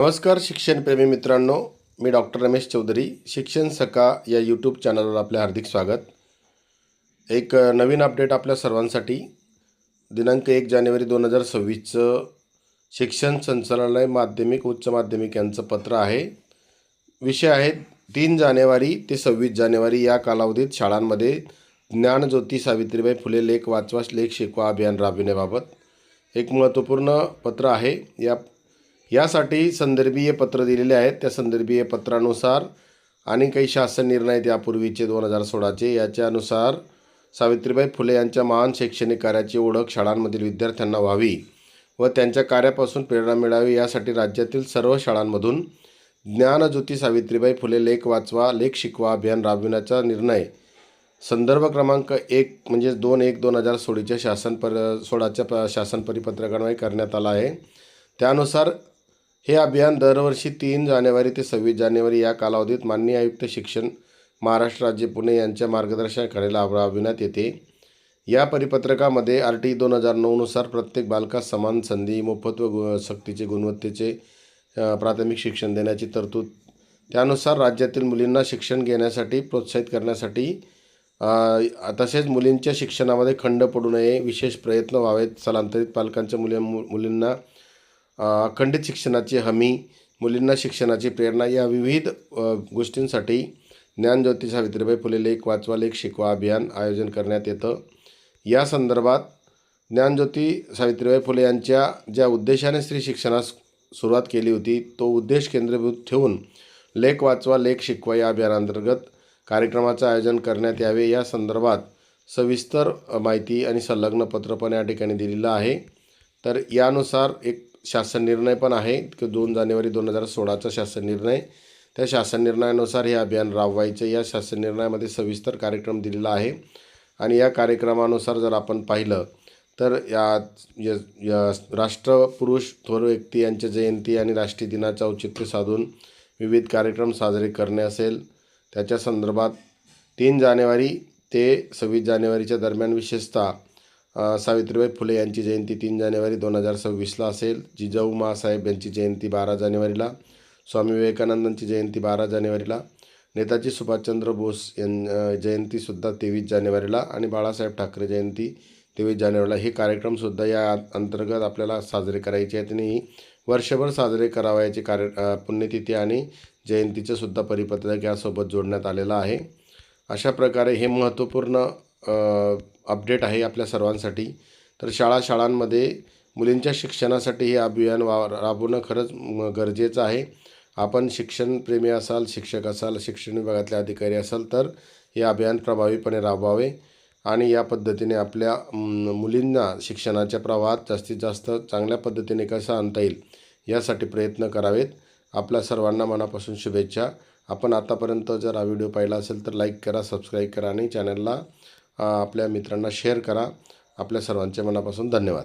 नमस्कार शिक्षणप्रेमी मित्रांनो. मी डॉक्टर रमेश चौधरी. शिक्षण सका या यूट्यूब चॅनलवर आपले हार्दिक स्वागत. एक नवीन अपडेट आपल्या सर्वांसाठी. दिनांक एक जानेवारी दोन हजार सव्वीसचं शिक्षण संचालनालय माध्यमिक उच्च माध्यमिक यांचं पत्र आहे. विषय आहे तीन जानेवारी ते सव्वीस जानेवारी या कालावधीत शाळांमध्ये ज्ञानज्योती सावित्रीबाई फुले लेख वाचवा लेख शिकवा अभियान राबविण्याबाबत. एक महत्त्वपूर्ण पत्र आहे. या यासाठी संदर्भीय पत्र दिलेले आहेत. त्या संदर्भीय पत्रानुसार आणि काही शासन निर्णय त्यापूर्वीचे दोन हजार सोळाचे याच्यानुसार सावित्रीबाई फुले यांच्या महान शैक्षणिक कार्याची ओळख शाळांमधील विद्यार्थ्यांना व्हावी व त्यांच्या कार्यापासून प्रेरणा मिळावी यासाठी राज्यातील सर्व शाळांमधून ज्ञानज्योती सावित्रीबाई फुले लेख वाचवा लेख शिकवा अभियान राबविण्याचा निर्णय संदर्भ क्रमांक एक म्हणजे दोन एक दोन हजार सोळीच्या शासन पर सोळाच्या प शासन परिपत्रकान्वये करण्यात आला आहे. त्यानुसार हे अभियान दरवर्षी तीन जानेवारी ते सव्वीस जानेवारी या कालावधीत माननीय आयुक्त शिक्षण महाराष्ट्र राज्य पुणे यांच्या मार्गदर्शनाखाली राबविण्यात येते. या परिपत्रकामध्ये आर टी दोन हजार नऊनुसार प्रत्येक बालकास समान संधी मोफत व गु सक्तीचे गुणवत्तेचे प्राथमिक शिक्षण देण्याची तरतूद त्यानुसार राज्यातील मुलींना शिक्षण घेण्यासाठी प्रोत्साहित करण्यासाठी तसेच मुलींच्या शिक्षणामध्ये खंड पडू नये विशेष प्रयत्न व्हावेत स्थलांतरित पालकांच्या मुली मु- मुलींना अखंडित शिक्षणाची हमी मुलींना शिक्षणाची प्रेरणा या विविध गोष्टींसाठी ज्ञानज्योती सावित्रीबाई फुले लेख वाचवा लेख शिकवा अभियान आयोजन करण्यात येतं. या संदर्भात ज्ञानज्योती सावित्रीबाई फुले यांच्या ज्या उद्देशाने स्त्री शिक्षणास सुरुवात केली होती तो उद्देश केंद्रीभूत ठेवून लेख वाचवा लेख शिकवा या अभियानांतर्गत कार्यक्रमाचं आयोजन करण्यात यावे. या संदर्भात सविस्तर माहिती आणि संलग्न पत्र पण या ठिकाणी दिलेलं आहे. तर यानुसार एक शासन निर्णय पण आहे की दोन जानेवारी दोन हजार सोळाचा शासन निर्णय. त्या शासन निर्णयानुसार हे अभियान राबवायचं. या शासन निर्णयामध्ये सविस्तर कार्यक्रम दिलेला आहे. आणि या कार्यक्रमानुसार जर आपण पाहिलं तर या या या राष्ट्रपुरुष थोर व्यक्ती यांच्या जयंती आणि राष्ट्रीय दिनाचं औचित्य साधून विविध कार्यक्रम साजरे करणे असेल. त्याच्या संदर्भात तीन जानेवारी ते सव्वीस जानेवारीच्या दरम्यान विशेषतः सावित्रीबाई फुले यांची जयंती तीन जानेवारी दोन हजार सव्वीसला असेल. जिजाऊ मासाहेब यांची जयंती बारा जानेवारीला. स्वामी विवेकानंदांची जयंती बारा जानेवारीला. नेताजी सुभाषचंद्र बोस यां जयंतीसुद्धा तेवीस जानेवारीला आणि बाळासाहेब ठाकरे जयंती तेवीस जानेवारीला. हे कार्यक्रमसुद्धा या अंतर्गत आपल्याला साजरे करायचे आहेत आणि वर्षभर साजरे करावयाचे कार्य पुण्यतिथी आणि जयंतीचंसुद्धा परिपत्रक यासोबत जोडण्यात आलेलं आहे. अशा प्रकारे हे महत्त्वपूर्ण अपडेट आहे आपल्या सर्वांसाठी. तर शाळा शाळांमध्ये मुलींच्या शिक्षणासाठी हे अभियान वा राबवणं खरंच गरजेचं आहे. आपण शिक्षणप्रेमी असाल शिक्षक असाल शिक्षण विभागातले अधिकारी असाल तर हे अभियान प्रभावीपणे राबवावे आणि या पद्धतीने आपल्या मुलींना शिक्षणाच्या प्रवाहात जास्तीत जास्त चांगल्या पद्धतीने कसं आणता येईल यासाठी प्रयत्न करावेत. आपल्या सर्वांना मनापासून शुभेच्छा. आपण आतापर्यंत जर हा व्हिडिओ पाहिला असेल तर लाईक करा सबस्क्राईब करा आणि चॅनलला आपल्या मित्रांना शेअर करा. आपल्या सर्वांच्या मनापासून धन्यवाद.